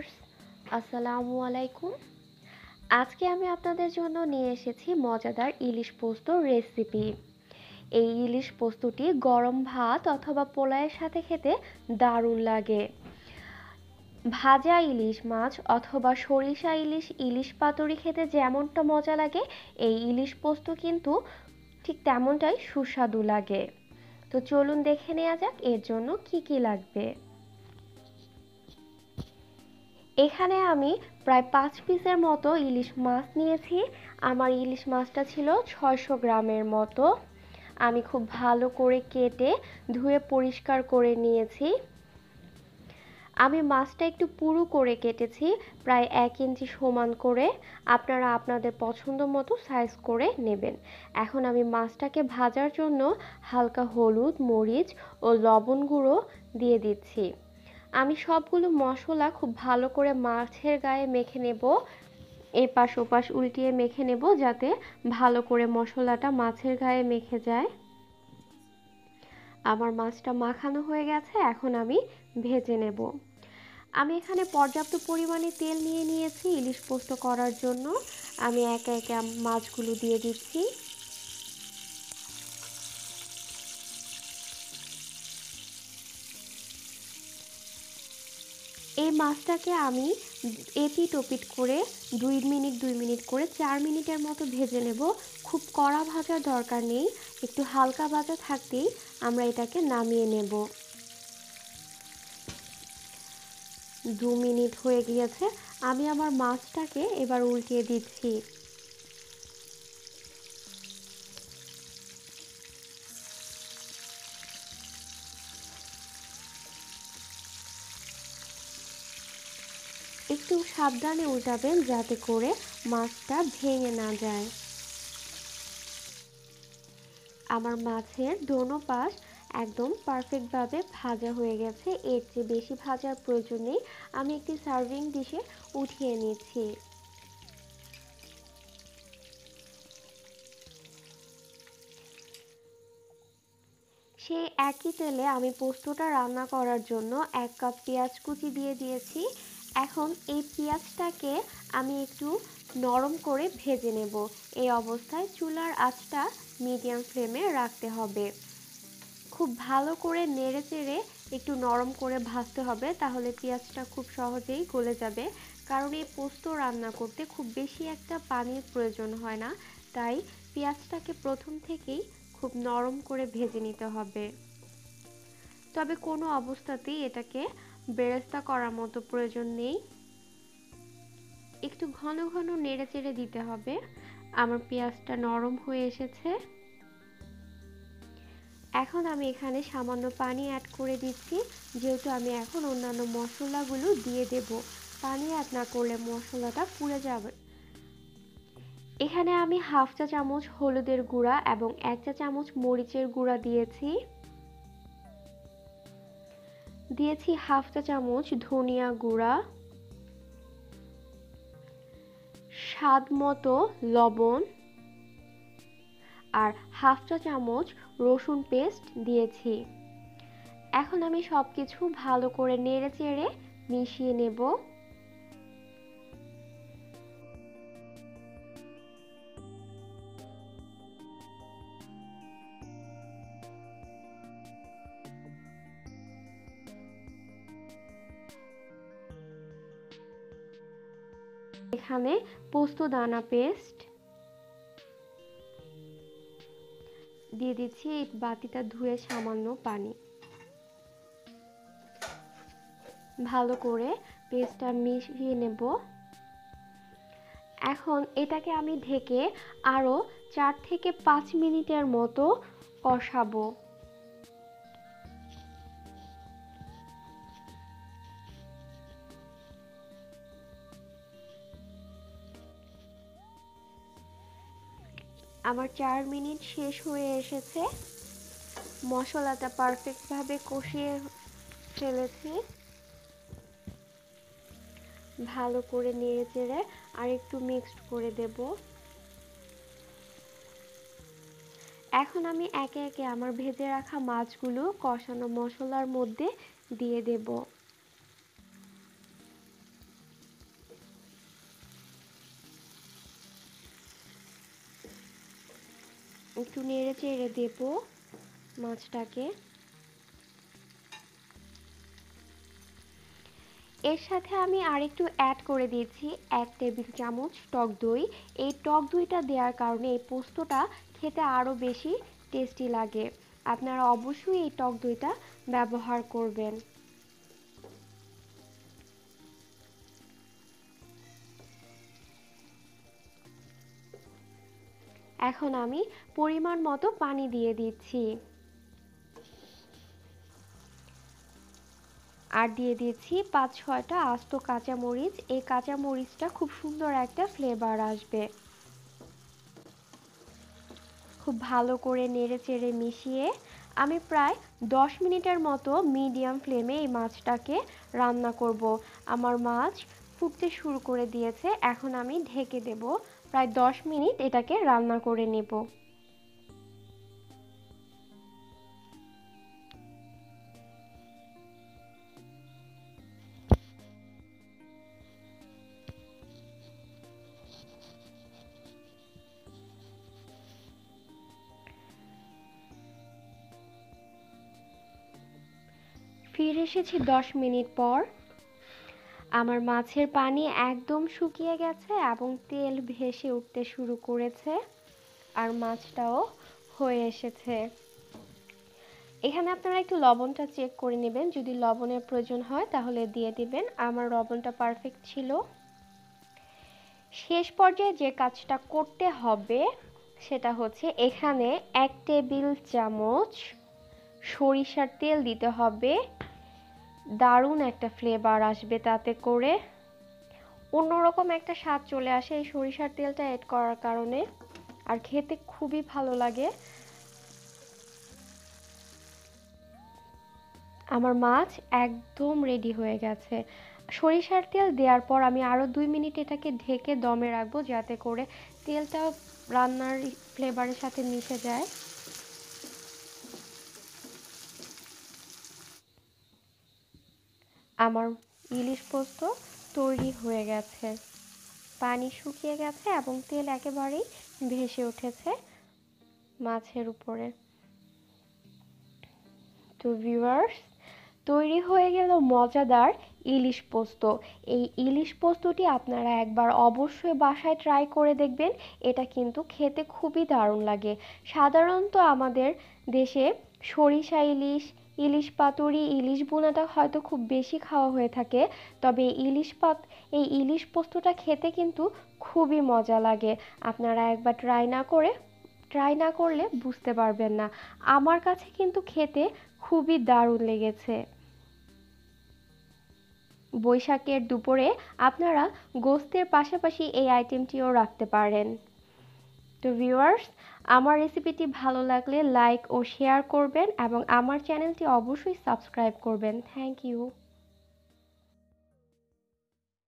Viewers, আসসালামু আলাইকুম। আজকে আমি আপনাদের জন্য নিয়ে এসেছি মজাদার ইলিশ পোস্ত রেসিপি। এই ইলিশ পোস্তটি গরম ভাত অথবা পোলায়ের সাথে খেতে দারুণ লাগে। ভাজা ইলিশ মাছ অথবা সরিষা ইলিশ ইলিশ পাতুরি খেতে যেমনটা মজা লাগে, এই ইলিশ পোস্ত কিন্তু ঠিক তেমনটাই সুস্বাদু লাগে। তো চলুন দেখে নেওয়া যাক এর জন্য কি কি লাগবে। এখানে আমি প্রায় পাঁচ পিসের মতো ইলিশ মাছ নিয়েছি। আমার ইলিশ মাছটা ছিল ছয়শো গ্রামের মতো। আমি খুব ভালো করে কেটে ধুয়ে পরিষ্কার করে নিয়েছি। আমি মাছটা একটু পুরু করে কেটেছি, প্রায় এক ইঞ্চি সমান করে। আপনারা আপনাদের পছন্দ মতো সাইজ করে নেবেন। এখন আমি মাছটাকে ভাজার জন্য হালকা হলুদ, মরিচ ও লবণ গুঁড়ো দিয়ে দিচ্ছি। আমি সবগুলো মশলা খুব ভালো করে মাছের গায়ে মেখে নেব, এপাশ ওপাশ উল্টিয়ে মেখে নেব যাতে ভালো করে মশলাটা মাছের গায়ে মেখে যায়। আমার মাছটা মাখানো হয়ে গেছে, এখন আমি ভেজে নেব। আমি এখানে পর্যাপ্ত পরিমাণে তেল নিয়ে নিয়েছি, ইলিশ পোস্ত করার জন্য। আমি একে একে মাছগুলো দিয়ে দিচ্ছি। মাছটাকে আমি এপিট ওপিট করে দুই মিনিট দুই মিনিট করে চার মিনিটের মতো ভেজে নেব। খুব কড়া ভাজার দরকার নেই, একটু হালকা ভাজা থাকতেই আমরা এটাকে নামিয়ে নেব। দু মিনিট হয়ে গিয়েছে, আমি আমার মাছটাকে এবার উল্টিয়ে দিচ্ছি। একটু সাবধানে উল্টাবেন যাতে করে মাছটা ভেঙে না যায়। আমার মাছের দোনো পাশ একদম পারফেক্টভাবে ভাজা হয়ে গেছে। এর চেয়ে বেশি ভাজার প্রয়োজন নেই। আমি একটি সার্ভিং ডিশে উঠিয়ে নিচ্ছি। সেই একই তেলে আমি পোস্তটা রান্না করার জন্য এক কাপ পেঁয়াজ কুচি দিয়ে দিয়েছি। এখন এই পেঁয়াজটাকে আমি একটু নরম করে ভেজে নেব। এই অবস্থায় চুলার আঁচটা মিডিয়াম ফ্লেমে রাখতে হবে। খুব ভালো করে নেড়ে চেড়ে একটু নরম করে ভাজতে হবে, তাহলে পেঁয়াজটা খুব সহজেই গলে যাবে। কারণ এই পোস্ত রান্না করতে খুব বেশি একটা পানির প্রয়োজন হয় না, তাই পেঁয়াজটাকে প্রথম থেকেই খুব নরম করে ভেজে নিতে হবে। তবে কোনো অবস্থাতেই এটাকে বেরেস্তা করার মতো প্রয়োজন নেই। একটু ঘন ঘন নেড়ে চেড়ে দিতে হবে। আমার পেঁয়াজটা নরম হয়ে এসেছে। এখন আমি এখানে সামান্য পানি অ্যাড করে দিচ্ছি। যেহেতু আমি এখন অন্যান্য মশলাগুলো দিয়ে দেব। পানি অ্যাড না করলে মশলাটা পুড়ে যাবে। এখানে আমি হাফ চা চামচ হলুদের গুঁড়া এবং এক চা চামচ মরিচের গুঁড়া দিয়েছি। দিয়েছি হাফ চা চামচ ধনিয়া গুঁড়া, স্বাদ মতো লবণ, আর হাফ চা চামচ রসুন পেস্ট দিয়েছি। এখন আমি সব কিছু ভালো করে নেড়ে চেড়ে মিশিয়ে নেব। এখানে পোস্ত দানা পেস্ট দিয়ে দিচ্ছি, এই বাটিটা ধুয়ে সামান্য পানি। ভালো করে পেস্টটা মিশিয়ে নেব। এখন এটাকে আমি ঢেকে আরও চার থেকে পাঁচ মিনিটের মতো কষাবো। আমার চার মিনিট শেষ হয়ে এসেছে। মশলাটা পারফেক্টভাবে কষিয়ে ফেলেছি। ভালো করে নেড়ে চেড়ে আর একটু মিক্সড করে দেব। এখন আমি একে একে আমার ভেজে রাখা মাছগুলো কষানো মশলার মধ্যে দিয়ে দেব। একটু নেড়ে চেড়ে দেব মাছটাকে। এর সাথে আমি আরেকটু অ্যাড করে দিয়েছি এক টেবিল চামচ টক দই। এই টক দইটা দেওয়ার কারণে এই পোস্তটা খেতে আরও বেশি টেস্টি লাগে। আপনারা অবশ্যই এই টক দইটা ব্যবহার করবেন। এখন আমি পরিমাণ মতো পানি দিয়ে দিচ্ছি। আর দিয়ে দিয়েছি পাঁচ ছয়টা আস্ত কাঁচামরিচ। এই কাঁচামরিচটা খুব সুন্দর একটা ফ্লেভার আসবে। খুব ভালো করে নেড়ে চেড়ে মিশিয়ে আমি প্রায় দশ মিনিটের মতো মিডিয়াম ফ্লেমে এই মাছটাকে রান্না করব। আমার মাছ ফুটতে শুরু করে দিয়েছে। এখন আমি ঢেকে দেব প্রায় দশ মিনিট এটাকে রান্না করে নেব। ফিরে এসেছি দশ মিনিট পর। আমার মাছের পানি একদম শুকিয়ে গেছে এবং তেল ভেসে উঠতে শুরু করেছে আর মাছটাও হয়ে এসেছে। এখানে আপনারা একটু লবণটা চেক করে নেবেন। যদি লবণের প্রয়োজন হয় তাহলে দিয়ে দিবেন। আমার লবণটা পারফেক্ট ছিল। শেষ পর্যায়ে যে কাজটা করতে হবে সেটা হচ্ছে এখানে এক টেবিল চামচ সরিষার তেল দিতে হবে। দারুণ একটা ফ্লেভার আসবে তাতে করে। অন্যরকম একটা স্বাদ চলে আসে এই সরিষার তেলটা অ্যাড করার কারণে। আর খেতে খুবই ভালো লাগে। আমার মাছ একদম রেডি হয়ে গেছে। সরিষার তেল দেওয়ার পর আমি আরও দুই মিনিট এটাকে ঢেকে দমে রাখব যাতে করে তেলটা রান্নার ফ্লেভারের সাথে মিশে যায়। আমার ইলিশ পোস্ত তৈরি হয়ে গেছে। পানি শুকিয়ে গেছে এবং তেল একেবারেই ভেসে উঠেছে মাছের উপরে। তো ভিউয়ার্স তৈরি হয়ে গেল মজাদার ইলিশ পোস্ত। এই ইলিশ পোস্তটি আপনারা একবার অবশ্যই বাসায় ট্রাই করে দেখবেন। এটা কিন্তু খেতে খুবই দারুণ লাগে। সাধারণত আমাদের দেশে সরিষা ইলিশ ইলিশ পাতুরি, ইলিশ বোনাটা হয়তো খুব বেশি খাওয়া হয়ে থাকে, তবে ইলিশ পাত, এই ইলিশ পোস্তটা খেতে কিন্তু খুবই মজা লাগে। আপনারা একবার ট্রাই না করে ট্রাই না করলে বুঝতে পারবেন না। আমার কাছে কিন্তু খেতে খুবই দারুণ লেগেছে। বৈশাখের দুপুরে আপনারা গোস্তের পাশাপাশি এই আইটেমটিও রাখতে পারেন। তো ভিউয়ার্স আমার রেসিপিটি ভালো লাগলে লাইক ও শেয়ার করবেন এবং আমার চ্যানেলটি অবশ্যই সাবস্ক্রাইব করবেন। Thank you